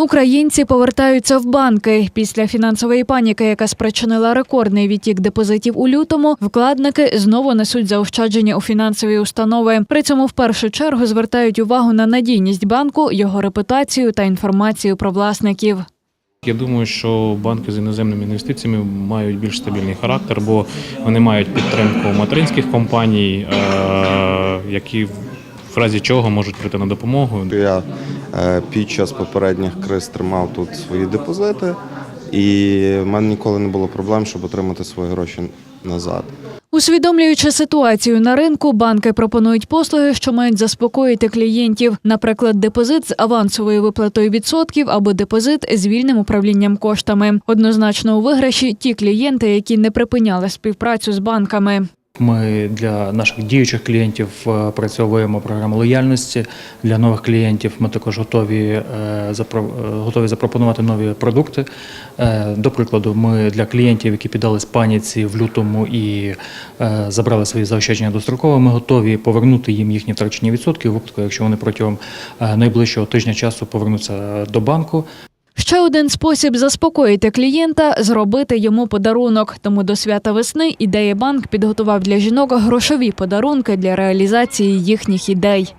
Українці повертаються в банки після фінансової паніки, яка спричинила рекордний відтік депозитів у лютому. Вкладники знову несуть заощадження у фінансові установи. При цьому в першу чергу звертають увагу на надійність банку, його репутацію та інформацію про власників. Я думаю, що банки з іноземними інвестиціями мають більш стабільний характер, бо вони мають підтримку материнських компаній, е, які в разі чого можуть прийти на допомогу. Я під час попередніх криз тримав тут свої депозити, і в мене ніколи не було проблем, щоб отримати свої гроші назад. Усвідомлюючи ситуацію на ринку, банки пропонують послуги, що мають заспокоїти клієнтів, наприклад, депозит з авансовою виплатою відсотків або депозит з вільним управлінням коштами. Однозначно у виграші ті клієнти, які не припиняли співпрацю з банками. Ми для наших діючих клієнтів е, працьовуємо програму лояльності. Для нових клієнтів ми також готові, е, е, готові запропонувати нові продукти. До прикладу, ми для клієнтів, які піддались паніці в лютому і забрали свої заощадження достроково, ми готові повернути їм їхні втрачені відсотки у випадку, якщо вони протягом найближчого тижня часу повернуться до банку. Ще один спосіб заспокоїти клієнта зробити йому подарунок. Тому до свята весни ідеї банк підготував для жінок грошові подарунки для реалізації їхніх ідей.